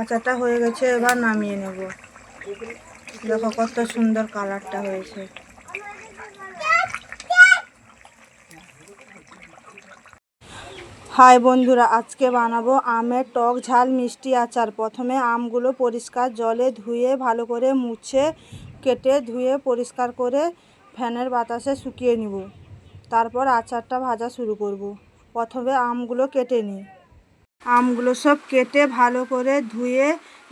আচারটা হয়ে গেছে, এবার নামিয়ে নেব। দেখো কত সুন্দর কালারটা হয়েছে। হাই বন্ধুরা, আজকে বানাবো আমের টক ঝাল মিষ্টি আচার। প্রথমে আমগুলো পরিষ্কার জলে ধুয়ে, ভালো করে মুছে, কেটে, ধুয়ে, পরিষ্কার করে ফ্যানের বাতাসে শুকিয়ে নিব। তারপর আচারটা ভাজা শুরু করব। প্রথমে আমগুলো কেটে নিই। আমগুলো সব কেটে ভালো করে ধুয়ে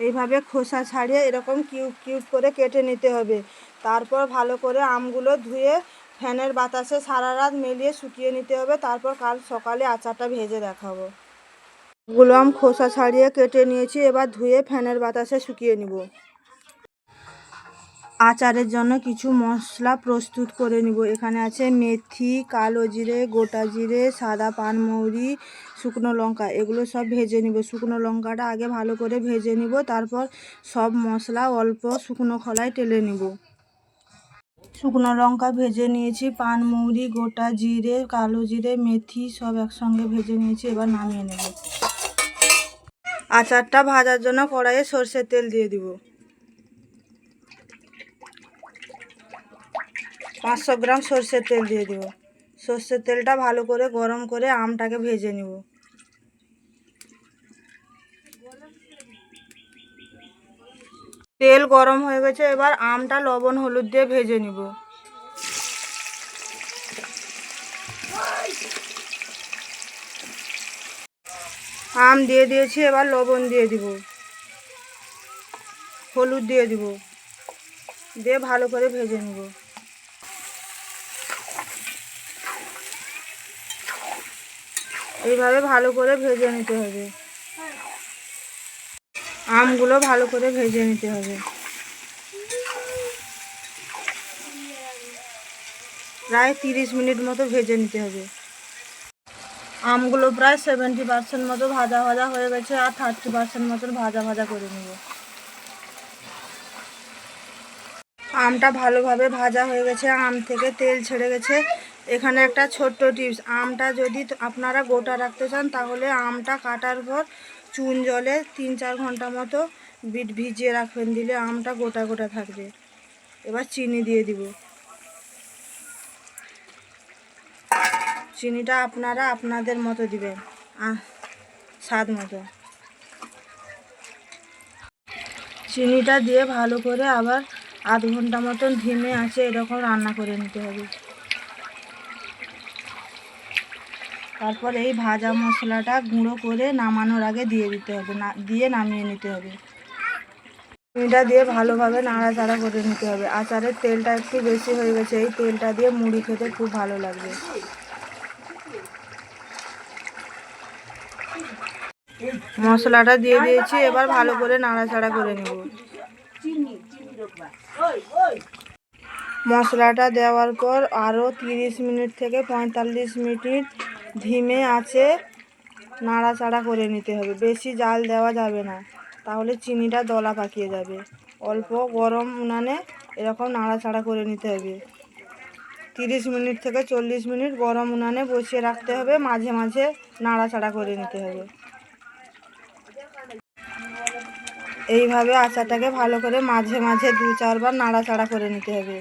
এইভাবে খোসা ছাড়িয়ে এরকম কিউব কিউব করে কেটে নিতে হবে। তারপর ভালো করে আমগুলো ধুয়ে ফ্যানের বাতাসে সারা রাত মেলিয়ে শুকিয়ে নিতে হবে। তারপর কাল সকালে আচারটা ভেজে দেখাবো। গুলো আম খোসা ছাড়িয়ে কেটে নিয়েছি। এবার ধুয়ে ফ্যানের বাতাসে শুকিয়ে নিব। আচারের জন্য কিছু মশলা প্রস্তুত করে নিব। এখানে আছে মেথি, কালো জিরে, গোটা জিরে, সাদা পানমৌরি শুকনো লঙ্কা, এগুলো সব ভেজে নিব। শুকনো লঙ্কাটা আগে ভালো করে ভেজে নিব, তারপর সব মশলা অল্প শুকনো খোলায় টেলে নিব। শুকনো লঙ্কা ভেজে নিয়েছি পানমৌরি গোটা জিরে, কালো জিরে, মেথি সব একসঙ্গে ভেজে নিয়েছি, এবার নামিয়ে নেব। আচারটা ভাজার জন্য কড়াইয়ে সর্ষের তেল দিয়ে দিব। পাঁচশো গ্রাম সর্ষের তেল দিয়ে দিব। সর্ষের তেলটা ভালো করে গরম করে আমটাকে ভেজে নিব। তেল গরম হয়ে গেছে, এবার আমটা লবণ হলুদ দিয়ে ভেজে নিব। আম দিয়ে দিয়েছি, এবার লবণ দিয়ে দিব। হলুদ দিয়ে দিব। দিয়ে ভালো করে ভেজে নিব। এইভাবে ভালো করে ভেজে নিতে হবে। আমগুলো ভালো করে ভেজে নিতে হবে। প্রায় তিরিশ মিনিট মতো ভেজে নিতে হবে। আমগুলো প্রায় সেভেন্টি পার্সেন্ট মতো ভাজা ভাজা হয়ে গেছে আর থার্টি পার্সেন্ট মতন ভাজা ভাজা করে নেব। আমটা ভালোভাবে ভাজা হয়ে গেছে, আম থেকে তেল ছেড়ে গেছে। এখানে একটা ছোট্ট টিপস, আমটা যদি আপনারা গোটা রাখতে চান, তাহলে আমটা কাটার পর চুন জলে তিন চার ঘণ্টা মতো বিট ভিজিয়ে রাখবেন, দিলে আমটা গোটা গোটা থাকবে। এবার চিনি দিয়ে দিব। চিনিটা আপনারা আপনাদের মতো দিবেন স্বাদ মতো। চিনিটা দিয়ে ভালো করে আবার আধ ঘণ্টা মতন ধিমে আছে, এরকম রান্না করে নিতে হবে। তারপর এই ভাজা মশলাটা গুঁড়ো করে নামানোর আগে দিয়ে দিতে হবে, না, দিয়ে নামিয়ে নিতে হবে। চিনিটা দিয়ে ভালোভাবে নাড়াচাড়া করে নিতে হবে। আচারের তেলটা একটু বেশি হয়ে গেছে, এই তেলটা দিয়ে মুড়ি খেতে খুব ভালো লাগবে। মশলাটা দিয়ে দিয়েছি, এবার ভালো করে নাড়াচাড়া করে নেব। মশলাটা দেওয়ার পর আরও তিরিশ মিনিট থেকে পঁয়তাল্লিশ মিনিট ধিমে আছে, নাড়াচাড়া করে নিতে হবে। বেশি জাল দেওয়া যাবে না। তাহলে চিনিটা দলা পাকিয়ে যাবে। অল্প গরম উনানে এরকম নাড়াচাড়া করে নিতে হবে। তিরিশ মিনিট থেকে চল্লিশ মিনিট গরম উনানে বসিয়ে রাখতে হবে। মাঝে মাঝে নাড়াচাড়া করে নিতে হবে। এইভাবে আচারটাকে ভালো করে মাঝে মাঝে দু চারবার নাড়াচাড়া করে নিতে হবে।